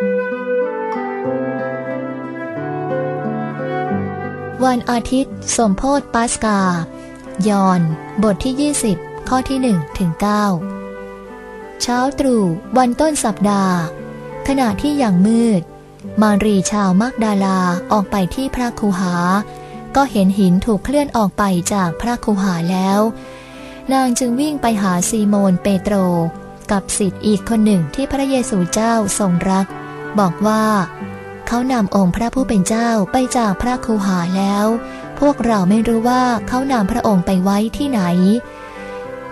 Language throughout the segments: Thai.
วันอาทิตย์ สมโพธปาสกา ยอน บทที่ 20 ข้อที่ 1 ถึง 9 เช้าตรู่วันต้นสัปดาห์ ขณะที่อย่างมืด มารีชาวมักดาลาออกไปที่พระคูหา ก็เห็นหินถูกเคลื่อนออกไปจากพระคูหาแล้ว นางจึงวิ่งไปหาซีโมนเปโตร กับสิทธิ์อีกคนหนึ่งที่พระเยซูเจ้าทรงรัก บอกว่า เขานำองค์พระผู้เป็นเจ้าไปจากพระคูหาแล้ว พวกเราไม่รู้ว่าเขานำพระองค์ไปไว้ที่ไหน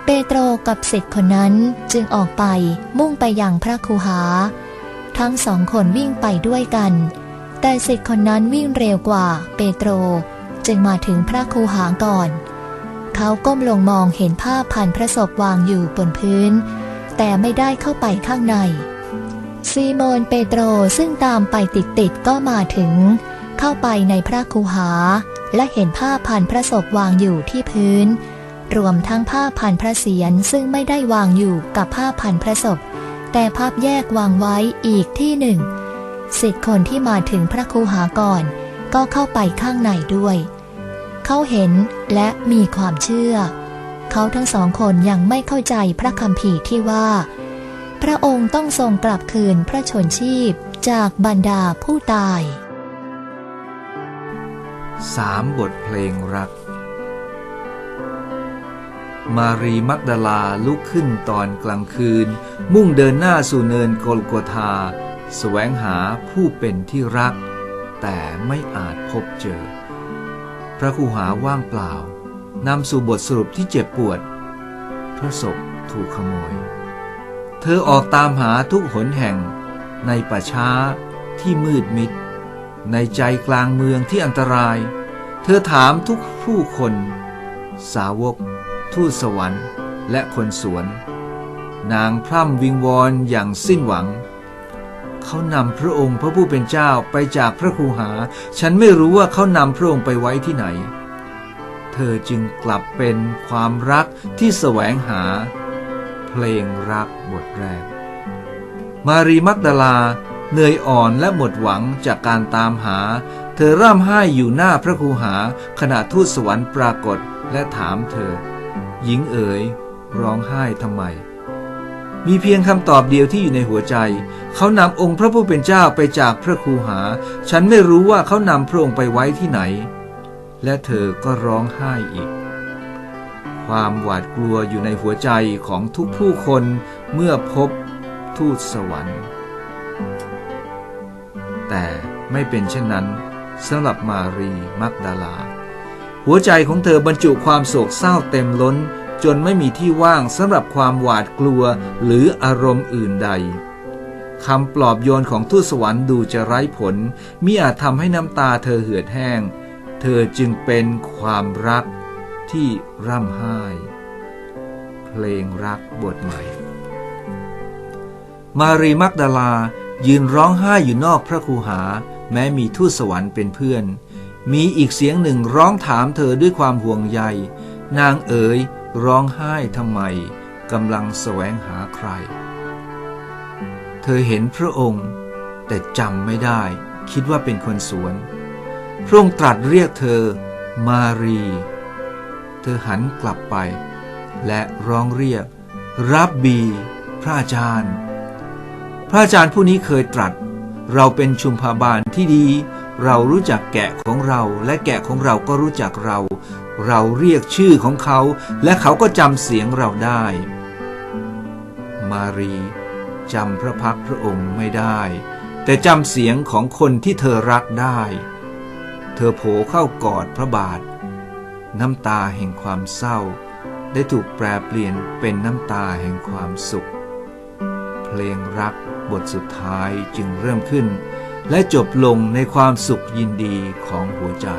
เปโตรกับสิทธิ์คนนั้นจึงออกไปมุ่งไปยังพระคูหา ทั้งสองคนวิ่งไปด้วยกัน แต่สิทธิ์คนนั้นวิ่งเร็วกว่าเปโตรจึงมาถึงพระคูหาก่อน เขาก้มลงมองเห็นผ้าพันพระศพวางอยู่บนพื้น แต่ไม่ได้เข้าไปข้างใน ซีโมนเปโตรซึ่งตามไปติดๆก็มาถึง เข้าไปในพระคูหา และเห็นผ้าพันพระศพวางอยู่ที่พื้น รวมทั้งผ้าพันพระเศียรซึ่งไม่ได้วางอยู่กับผ้าพันพระศพ แต่พับแยกวางไว้อีกที่หนึ่งสิทธิ์คนที่มาถึงพระคูหาก่อน ก็เข้าไปข้างในด้วย เขาเห็นและมีความเชื่อ เขาทั้งสองคนยังไม่เข้าใจพระคำภีที่ว่า พระองค์ต้องทรงกลับคืนพระชนชีพจากบรรดาผู้ตายสามบทเพลงรัก มารีมักดาลาลุกขึ้นตอนกลางคืน มุ่งเดินหน้าสู่เนินโกลโกธาสแสวงหาผู้เป็นที่รัก แต่ไม่อาจพบเจอ พระคูหาว่างเปล่านำสู่บทสรุปที่เจ็บปวด พระศพถูกขโมย เธอออกตามหาทุกหนแห่ง ในป่าช้าที่มืดมิด ในใจกลางเมืองที่อันตราย เธอถามทุกผู้คน สาวก ทูตสวรรค์ และคนสวน นางพร่ำวิงวอนอย่างสิ้นหวัง เขานำพระองค์พระผู้เป็นเจ้าไปจากพระครูหา ฉันไม่รู้ว่าเขานำพระองค์ไปไว้ที่ไหน เธอจึงกลับเป็นความรักที่แสวงหา เพลงรัก บทแรกมารีมักดาลาเหนื่อยอ่อนและหมดหวังจากการตามหา เธอร่ำไห้อยู่หน้าพระครูหาขณะทูตสวรรค์ปรากฏและถามเธอ หญิงเอ๋ยร้องไห้ทำไม มีเพียงคำตอบเดียวที่อยู่ในหัวใจ เขานำองค์พระผู้เป็นเจ้าไปจากพระครูหา ฉันไม่รู้ว่าเขานำพระองค์ไปไว้ที่ไหน และเธอก็ร้องไห้อีก ความหวาดกลัวอยู่ในหัวใจของทุกผู้คน เมื่อพบทูตสวรรค์ แต่ไม่เป็นเช่นนั้นสำหรับมารีมักดาลา หัวใจของเธอบรรจุความโศกเศร้าเต็มล้น จนไม่มีที่ว่างสำหรับความหวาดกลัวหรืออารมณ์อื่นใดคำปลอบโยนของทูตสวรรค์ดูจะไร้ผลมิอาจทำให้น้ำตาเธอเหือดแห้ง เธอจึงเป็นความรักที่ร่ำไห้ เพลงรักบทใหม่ มารีมักดาลายืนร้องไห้อยู่นอกพระคูหา แม้มีทูตสวรรค์เป็นเพื่อน มีอีกเสียงหนึ่งร้องถามเธอด้วยความห่วงใย นางเอ๋ยร้องไห้ทำไมกำลังแสวงหาใคร เธอเห็นพระองค์ แต่จำไม่ได้ คิดว่าเป็นคนสวน พระองค์ตรัสเรียกเธอ มารี เธอหันกลับไป และร้องเรียก รับบี พระอาจารย์ พระอาจารย์ผู้นี้เคยตรัส เราเป็นชุมพาบาลที่ดี เรารู้จักแกะของเรา และแกะของเราก็รู้จักเรา เราเรียกชื่อของเขา และเขาก็จำเสียงเราได้ มารีจำพระพักพระองค์ไม่ได้ แต่จำเสียงของคนที่เธอรักได้ เธอโผเข้ากอดพระบาท น้ำตาแห่งความเศร้า ได้ถูกแปลเปลี่ยนเป็นน้ำตาแห่งความสุข เพลงรัก บทสุดท้ายจึงเริ่มขึ้น และจบลงในความสุขยินดีของหัวใจ